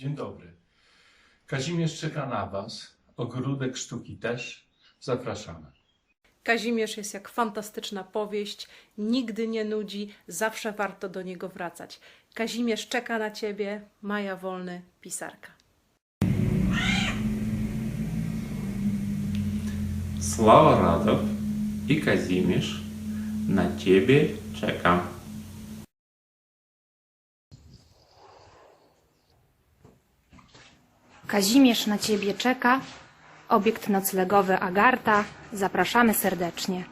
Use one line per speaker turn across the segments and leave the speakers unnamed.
Dzień dobry. Kazimierz czeka na Was. Ogródek sztuki też. Zapraszamy.
Kazimierz jest jak fantastyczna powieść, nigdy nie nudzi, zawsze warto do niego wracać. Kazimierz czeka na ciebie, Maja Wolny, pisarka.
Sława Radow i Kazimierz, na ciebie czekam.
Kazimierz na ciebie czeka. Obiekt noclegowy Agarta. Zapraszamy serdecznie.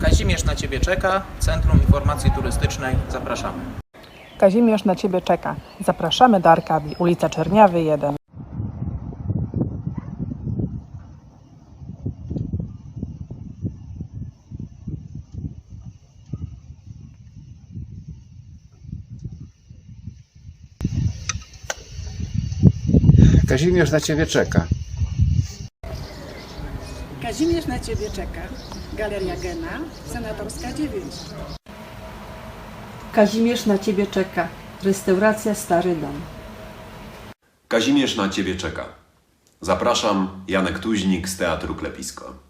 Kazimierz na Ciebie czeka, Centrum Informacji Turystycznej, zapraszamy.
Kazimierz na Ciebie czeka. Zapraszamy do Arkadii, ulica Czerniawy 1.
Kazimierz na ciebie czeka.
Kazimierz na Ciebie czeka. Galeria Gena, Senatorska 9.
Kazimierz na Ciebie czeka. Restauracja Stary Dom.
Kazimierz na Ciebie czeka. Zapraszam, Janek Tuźnik z Teatru Klepisko.